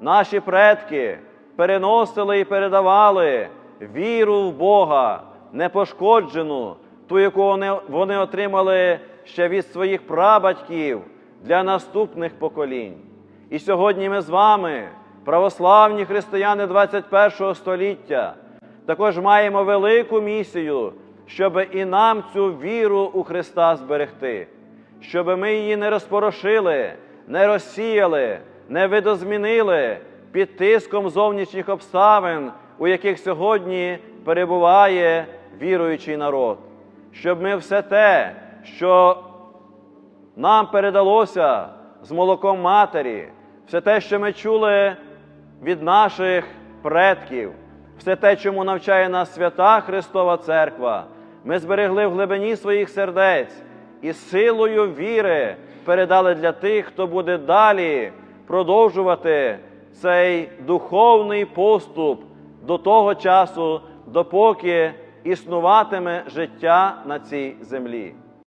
Наші предки переносили і передавали віру в Бога, непошкоджену, ту, яку вони, отримали ще від своїх прабатьків для наступних поколінь. І сьогодні ми з вами, православні християни 21 століття, також маємо велику місію, щоб і нам цю віру у Христа зберегти, щоб ми її не розпорошили, не розсіяли, не видозмінили під тиском зовнішніх обставин, у яких сьогодні перебуває віруючий народ, щоб ми все те, що нам передалося з молоком матері, все те, що ми чули від наших предків, все те, чому навчає нас свята Христова Церква, ми зберегли в глибині своїх сердець і силою віри передали для тих, хто буде далі продовжувати цей духовний поступ до того часу, допоки існуватиме життя на цій землі.